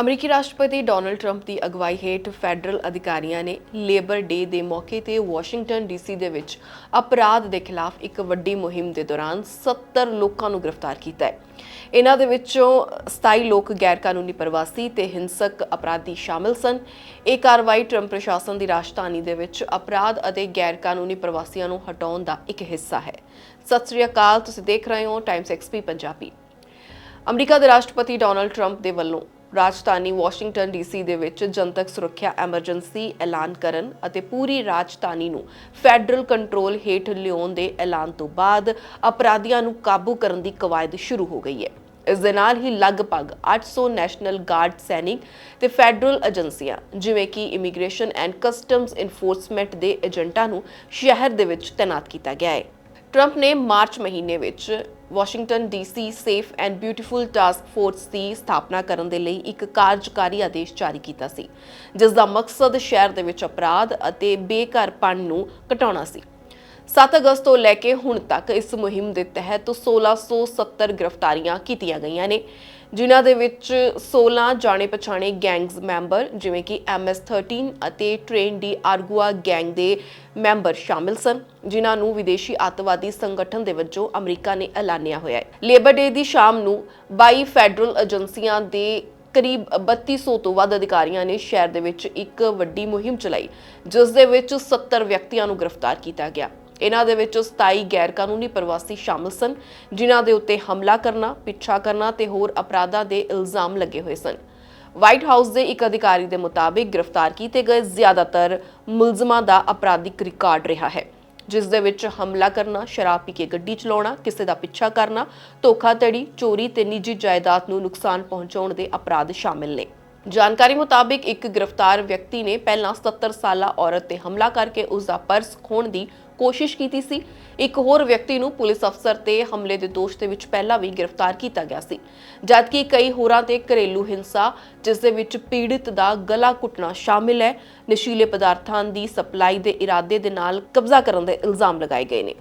ਅਮਰੀਕੀ ਰਾਸ਼ਟਰਪਤੀ Donald Trump ਦੀ ਅਗਵਾਈ ਹੇਠ ਫੈਡਰਲ ਅਧਿਕਾਰੀਆਂ ਨੇ ਲੇਬਰ ਡੇ ਦੇ ਮੌਕੇ ਤੇ ਵਾਸ਼ਿੰਗਟਨ ਡੀਸੀ ਦੇ ਵਿੱਚ ਅਪਰਾਧ ਦੇ ਖਿਲਾਫ ਇੱਕ ਵੱਡੀ ਮੁਹਿੰਮ ਦੇ ਦੌਰਾਨ 70 ਲੋਕਾਂ ਨੂੰ ਗ੍ਰਿਫਤਾਰ ਕੀਤਾ ਹੈ। ਇਹਨਾਂ ਦੇ ਵਿੱਚੋਂ 27 ਲੋਕ ਗੈਰ ਕਾਨੂੰਨੀ ਪ੍ਰਵਾਸੀ ਤੇ ਹਿੰਸਕ ਅਪਰਾਧੀ ਸ਼ਾਮਲ ਸਨ। ਇਹ ਕਾਰਵਾਈ ਟਰੰਪ ਪ੍ਰਸ਼ਾਸਨ ਦੀ ਰਾਜਧਾਨੀ ਦੇ ਵਿੱਚ ਅਪਰਾਧ ਅਤੇ ਗੈਰ ਕਾਨੂੰਨੀ ਪ੍ਰਵਾਸੀਆਂ ਨੂੰ ਹਟਾਉਣ ਦਾ ਇੱਕ ਹਿੱਸਾ ਹੈ। ਸਤਿ ਸ੍ਰੀ ਅਕਾਲ, ਤੁਸੀਂ ਦੇਖ ਰਹੇ ਹੋ ਟਾਈਮਸ ਐਕਸਪੀ ਪੰਜਾਬੀ। ਅਮਰੀਕਾ ਦੇ ਰਾਸ਼ਟਰਪਤੀ ਡੋਨਲਡ ਟਰੰਪ ਦੇ ਵੱਲੋਂ ਰਾਜਧਾਨੀ ਵਾਸ਼ਿੰਗਟਨ ਡੀਸੀ ਦੇ ਵਿੱਚ ਜਨਤਕ ਸੁਰੱਖਿਆ ਐਮਰਜੈਂਸੀ ਐਲਾਨ ਕਰਨ ਅਤੇ ਪੂਰੀ ਰਾਜਧਾਨੀ ਨੂੰ ਫੈਡਰਲ ਕੰਟਰੋਲ ਹੇਠ ਲਿਆਉਣ ਦੇ ਐਲਾਨ ਤੋਂ ਬਾਅਦ ਅਪਰਾਧੀਆਂ ਨੂੰ ਕਾਬੂ ਕਰਨ ਦੀ ਕਵਾਇਦ ਸ਼ੁਰੂ ਹੋ ਗਈ ਹੈ। ਇਸ ਦੇ ਨਾਲ ਹੀ ਲਗਭਗ 800 ਨੈਸ਼ਨਲ ਗਾਰਡ ਸੈਨਿਕ ਤੇ ਫੈਡਰਲ ਏਜੰਸੀਆਂ, ਜਿਵੇਂ ਕਿ ਇਮੀਗ੍ਰੇਸ਼ਨ ਐਂਡ ਕਸਟਮਸ ਇਨਫੋਰਸਮੈਂਟ ਦੇ ਏਜੰਟਾਂ ਨੂੰ ਸ਼ਹਿਰ ਦੇ ਵਿੱਚ ਤਾਇਨਾਤ ਕੀਤਾ ਗਿਆ ਹੈ। ਟਰੰਪ ਨੇ ਮਾਰਚ ਮਹੀਨੇ ਵਿੱਚ Washington D C safe and beautiful task force ਦੀ ਸਥਾਪਨਾ ਕਰਨ ਦੇ ਲਈ ਇੱਕ ਕਾਰਜਕਾਰੀ ਆਦੇਸ਼ ਜਾਰੀ ਕੀਤਾ ਸੀ, ਜਿਸ ਦਾ ਮਕਸਦ ਸ਼ਹਿਰ ਦੇ ਵਿੱਚ ਅਪਰਾਧ ਅਤੇ ਬੇਘਰਪਣ ਨੂੰ ਘਟਾਉਣਾ ਸੀ। 7 ਅਗਸਤ ਤੋਂ ਲੈ ਕੇ ਹੁਣ ਤੱਕ ਇਸ ਮੁਹਿੰਮ ਦੇ ਤਹਿਤ 1670 ਗ੍ਰਿਫਤਾਰੀਆਂ ਕੀਤੀਆਂ ਗਈਆਂ ਨੇ, ਜਿਨ੍ਹਾਂ ਦੇ ਵਿੱਚ 16 ਜਾਣੇ ਪਛਾਣੇ ਗੈਂਗਸ ਮੈਂਬਰ ਜਿਵੇਂ ਕਿ MS13 ਅਤੇ ਟ੍ਰੇਨ ਡੀ ਆਰਗੂਆ ਗੈਂਗ ਦੇ ਮੈਂਬਰ ਸ਼ਾਮਿਲ ਸਨ, ਜਿਨ੍ਹਾਂ ਨੂੰ ਵਿਦੇਸ਼ੀ ਅੱਤਵਾਦੀ ਸੰਗਠਨ ਦੇ ਵਜੋਂ ਅਮਰੀਕਾ ਨੇ ਐਲਾਨਿਆ ਹੋਇਆ ਹੈ। ਲੇਬਰ ਡੇ ਦੀ ਸ਼ਾਮ ਨੂੰ 22 ਫੈਡਰਲ ਏਜੰਸੀਆਂ ਦੇ ਕਰੀਬ 3200 ਤੋਂ ਵੱਧ ਅਧਿਕਾਰੀਆਂ ਨੇ ਸ਼ਹਿਰ ਦੇ ਵਿੱਚ ਇੱਕ ਵੱਡੀ ਮੁਹਿੰਮ ਚਲਾਈ, ਜਿਸ ਦੇ ਵਿੱਚ 70 ਵਿਅਕਤੀਆਂ ਨੂੰ ਗ੍ਰਿਫਤਾਰ ਕੀਤਾ ਗਿਆ। ਇਹਨਾਂ ਦੇ ਵਿੱਚ 27 ਗੈਰਕਾਨੂੰਨੀ ਪ੍ਰਵਾਸੀ ਸ਼ਾਮਲ ਸਨ ਜਿਨ੍ਹਾਂ ਦੇ ਉੱਤੇ ਹਮਲਾ ਕਰਨਾ ਪਿੱਛਾ ਕਰਨਾ ਤੇ ਹੋਰ ਅਪਰਾਧਾਂ ਦੇ ਇਲਜ਼ਾਮ ਲੱਗੇ ਹੋਏ ਸਨ ਵਾਈਟ ਹਾਊਸ ਦੇ ਇੱਕ ਅਧਿਕਾਰੀ ਦੇ ਮੁਤਾਬਿਕ ਗ੍ਰਿਫਤਾਰ ਕੀਤੇ ਗਏ ਜ਼ਿਆਦਾਤਰ ਮੁਲਜ਼ਮਾਂ ਦਾ ਅਪਰਾਧਿਕ ਰਿਕਾਰਡ ਰਿਹਾ ਹੈ ਜਿਸ ਦੇ ਵਿੱਚ ਹਮਲਾ ਕਰਨਾ, ਸ਼ਰਾਬ ਪੀ ਕੇ ਗੱਡੀ ਚਲਾਉਣਾ, ਕਿਸੇ ਦਾ ਪਿੱਛਾ ਕਰਨਾ, ਧੋਖਾਧੜੀ, ਚੋਰੀ ਤੇ ਨਿੱਜੀ ਜਾਇਦਾਦ ਨੂੰ ਨੁਕਸਾਨ ਪਹੁੰਚਾਉਣ ਦੇ ਅਪਰਾਧ ਸ਼ਾਮਿਲ ਨੇ। ਜਾਣਕਾਰੀ ਮੁਤਾਬਿਕ ਇੱਕ ਗ੍ਰਿਫਤਾਰ ਵਿਅਕਤੀ ਨੇ ਪਹਿਲਾਂ 70 ਸਾਲਾ ਔਰਤ ਤੇ ਹਮਲਾ ਕਰਕੇ ਉਸ ਦਾ ਪਰਸ ਖੋਹਣ ਦੀ ਕੋਸ਼ਿਸ਼ ਕੀਤੀ ਸੀ। ਇੱਕ ਹੋਰ ਵਿਅਕਤੀ ਨੂੰ ਪੁਲਿਸ ਅਫਸਰ ਤੇ ਹਮਲੇ ਦੇ ਦੋਸ਼ ਦੇ ਵਿੱਚ ਪਹਿਲਾਂ ਵੀ ਗ੍ਰਿਫਤਾਰ ਕੀਤਾ ਗਿਆ ਸੀ। ਜਦਕਿ ਕਈ ਹੋਰਾਂ ਤੇ ਘਰੇਲੂ ਹਿੰਸਾ, ਜਿਸ ਦੇ ਵਿੱਚ ਪੀੜਿਤ ਦਾ ਗਲਾ ਘੁੱਟਣਾ ਸ਼ਾਮਿਲ ਹੈ, ਨਸ਼ੀਲੇ ਪਦਾਰਥਾਂ ਦੀ ਸਪਲਾਈ ਦੇ ਇਰਾਦੇ ਦੇ ਨਾਲ ਕਬਜ਼ਾ ਕਰਨ ਦੇ ਇਲਜ਼ਾਮ ਲਗਾਏ ਗਏ ਨੇ।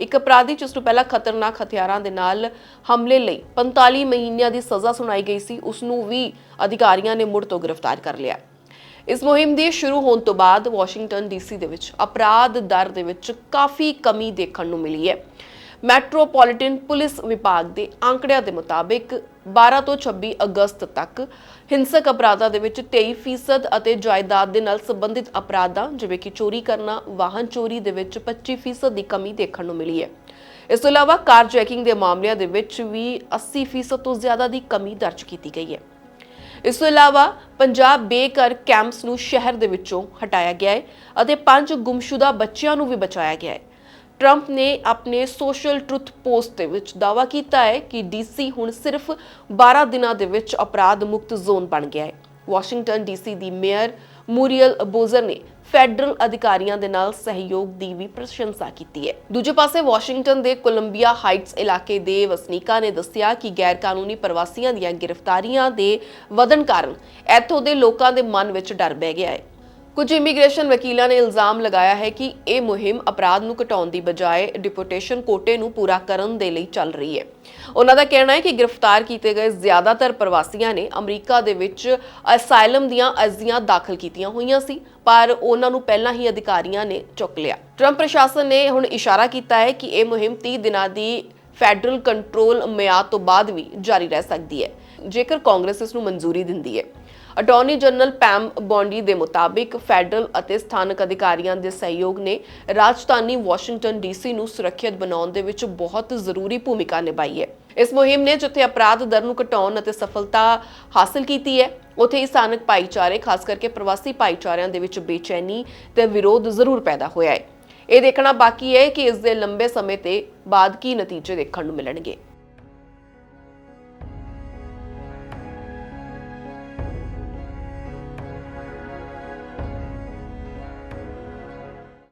ਇੱਕ ਅਪਰਾਧੀ ਜਿਸ ਨੂੰ ਪਹਿਲਾਂ ਖਤਰਨਾਕ ਹਥਿਆਰਾਂ ਦੇ ਨਾਲ ਹਮਲੇ ਲਈ 45 ਮਹੀਨਿਆਂ ਦੀ ਸਜ਼ਾ ਸੁਣਾਈ ਗਈ ਸੀ ਉਸ ਨੂੰ ਵੀ ਅਧਿਕਾਰੀਆਂ ਨੇ ਮੁੜ ਤੋਂ ਗ੍ਰਿਫਤਾਰ ਕਰ ਲਿਆ। ਇਸ ਮੁਹਿੰਮ ਦੇ ਸ਼ੁਰੂ ਹੋਣ ਤੋਂ ਬਾਅਦ ਵਾਸ਼ਿੰਗਟਨ ਡੀਸੀ ਦੇ ਵਿੱਚ ਅਪਰਾਧ ਦਰ ਦੇ ਵਿੱਚ ਕਾਫੀ ਕਮੀ ਦੇਖਣ ਨੂੰ ਮਿਲੀ ਹੈ। ਮੈਟਰੋਪੋਲੀਟਨ ਪੁਲਿਸ ਵਿਭਾਗ ਦੇ ਅੰਕੜਿਆਂ ਦੇ ਮੁਤਾਬਿਕ 12 ਤੋਂ 26 ਅਗਸਤ ਤੱਕ ਹਿੰਸਕ ਅਪਰਾਧਾਂ ਦੇ ਵਿੱਚ 23% ਅਤੇ ਜਾਇਦਾਦ ਦੇ ਨਾਲ ਸੰਬੰਧਿਤ ਅਪਰਾਧਾਂ, ਜਿਵੇਂ ਕਿ ਚੋਰੀ ਕਰਨਾ, ਵਾਹਨ ਚੋਰੀ ਦੇ ਵਿੱਚ 25% ਦੀ ਕਮੀ ਦੇਖਣ ਨੂੰ ਮਿਲੀ ਹੈ। ਇਸ ਤੋਂ ਇਲਾਵਾ ਕਾਰ ਚੈਕਿੰਗ ਦੇ ਮਾਮਲਿਆਂ ਦੇ ਵਿੱਚ ਵੀ 80% ਤੋਂ ਜ਼ਿਆਦਾ ਦੀ ਕਮੀ ਦਰਜ ਕੀਤੀ ਗਈ ਹੈ। ਇਸ ਤੋਂ ਇਲਾਵਾ ਪੰਜਾਬ ਬੇਘਰ ਕੈਂਪਸ ਨੂੰ ਸ਼ਹਿਰ ਦੇ ਵਿੱਚੋਂ ਹਟਾਇਆ ਗਿਆ ਹੈ ਅਤੇ ਪੰਜ ਗੁੰਮਸ਼ੁਦਾ ਬੱਚਿਆਂ ਨੂੰ ਵੀ ਬਚਾਇਆ ਗਿਆ ਹੈ। ਟਰੰਪ ਨੇ ਆਪਣੇ ਸੋਸ਼ਲ ਟਰੁੱਥ ਪੋਸਟ ਦੇ ਵਿੱਚ ਦਾਅਵਾ ਕੀਤਾ ਹੈ ਕਿ ਡੀਸੀ ਹੁਣ ਸਿਰਫ 12 ਦਿਨਾਂ ਦੇ ਵਿੱਚ ਅਪਰਾਧ ਮੁਕਤ ਜ਼ੋਨ ਬਣ ਗਿਆ ਹੈ। ਵਾਸ਼ਿੰਗਟਨ ਡੀਸੀ ਦੀ ਮੇਅਰ ਮੂਰੀਅਲ ਬੋਜ਼ਰ ਨੇ ਫੈਡਰਲ ਅਧਿਕਾਰੀਆਂ ਦੇ ਨਾਲ ਸਹਿਯੋਗ ਦੀ ਵੀ ਪ੍ਰਸ਼ੰਸਾ ਕੀਤੀ ਹੈ। ਦੂਜੇ ਪਾਸੇ ਵਾਸ਼ਿੰਗਟਨ ਦੇ ਕੋਲੰਬੀਆ ਹਾਈਟਸ ਇਲਾਕੇ ਦੇ ਵਸਨੀਕਾਂ ਨੇ ਦੱਸਿਆ ਕਿ ਗੈਰ ਕਾਨੂੰਨੀ ਪ੍ਰਵਾਸੀਆਂ ਦੀਆਂ ਗ੍ਰਿਫਤਾਰੀਆਂ ਦੇ ਵਧਣ ਕਾਰਨ ਇੱਥੋਂ ਦੇ ਲੋਕਾਂ ਦੇ ਮਨ ਵਿੱਚ ਡਰ ਬਹਿ ਗਿਆ ਹੈ। ਕੁਝ ਇਮੀਗ੍ਰੇਸ਼ਨ ਵਕੀਲਾਂ ਨੇ ਇਲਜ਼ਾਮ ਲਗਾਇਆ ਹੈ ਕਿ ਇਹ ਮੁਹਿੰਮ ਅਪਰਾਧ ਨੂੰ ਘਟਾਉਣ ਦੀ ਬਜਾਏ ਡਿਪੋਰਟੇਸ਼ਨ ਕੋਟੇ ਨੂੰ ਪੂਰਾ ਕਰਨ ਦੇ ਲਈ ਚੱਲ ਰਹੀ ਹੈ। ਉਹਨਾਂ ਦਾ ਕਹਿਣਾ ਹੈ ਕਿ ਗ੍ਰਿਫਤਾਰ ਕੀਤੇ ਗਏ ਜ਼ਿਆਦਾਤਰ ਪ੍ਰਵਾਸੀਆਂ ਨੇ ਅਮਰੀਕਾ ਦੇ ਵਿੱਚ ਅਸਾਈਲਮ ਦੀਆਂ ਅਰਜ਼ੀਆਂ ਦਾਖਲ ਕੀਤੀਆਂ ਹੋਈਆਂ ਸੀ, ਪਰ ਉਹਨਾਂ ਨੂੰ ਪਹਿਲਾਂ ਹੀ ਅਧਿਕਾਰੀਆਂ ਨੇ ਚੁੱਕ ਲਿਆ। ਟਰੰਪ ਪ੍ਰਸ਼ਾਸਨ ਨੇ ਹੁਣ ਇਸ਼ਾਰਾ ਕੀਤਾ ਹੈ ਕਿ ਇਹ ਮੁਹਿੰਮ 30 ਦਿਨਾਂ ਦੀ ਫੈਡਰਲ ਕੰਟਰੋਲ ਮਿਆਦ ਤੋਂ ਬਾਅਦ ਵੀ ਜਾਰੀ ਰਹਿ ਸਕਦੀ ਹੈ, ਜੇਕਰ ਕਾਂਗਰਸ ਇਸ ਨੂੰ ਮਨਜ਼ੂਰੀ ਦਿੰਦੀ ਹੈ। ਅਟਾਰਨੀ ਜਨਰਲ ਪੈਮ ਬੌਂਡੀ ਦੇ ਮੁਤਾਬਿਕ ਫੈਡਰਲ ਅਤੇ ਸਥਾਨਕ ਅਧਿਕਾਰੀਆਂ ਦੇ ਸਹਿਯੋਗ ਨੇ ਰਾਜਧਾਨੀ ਵਾਸ਼ਿੰਗਟਨ ਡੀਸੀ ਨੂੰ ਸੁਰੱਖਿਅਤ ਬਣਾਉਣ ਦੇ ਵਿੱਚ ਬਹੁਤ ਜ਼ਰੂਰੀ ਭੂਮਿਕਾ ਨਿਭਾਈ ਹੈ। ਇਸ ਮੁਹਿੰਮ ਨੇ ਜਿੱਥੇ ਅਪਰਾਧ ਦਰ ਨੂੰ ਘਟਾਉਣ ਅਤੇ ਸਫਲਤਾ ਹਾਸਲ ਕੀਤੀ ਹੈ, ਉੱਥੇ ਹੀ ਸਥਾਨਕ ਭਾਈਚਾਰੇ, ਖਾਸ ਕਰਕੇ ਪ੍ਰਵਾਸੀ ਭਾਈਚਾਰਿਆਂ ਦੇ ਵਿੱਚ ਬੇਚੈਨੀ ਤੇ ਵਿਰੋਧ ਜ਼ਰੂਰ ਪੈਦਾ ਹੋਇਆ ਹੈ। ਇਹ ਦੇਖਣਾ ਬਾਕੀ ਹੈ ਕਿ ਇਸ ਦੇ ਲੰਬੇ ਸਮੇਂ ਤੇ ਬਾਅਦ ਕੀ ਨਤੀਜੇ ਦੇਖਣ ਨੂੰ ਮਿਲਣਗੇ।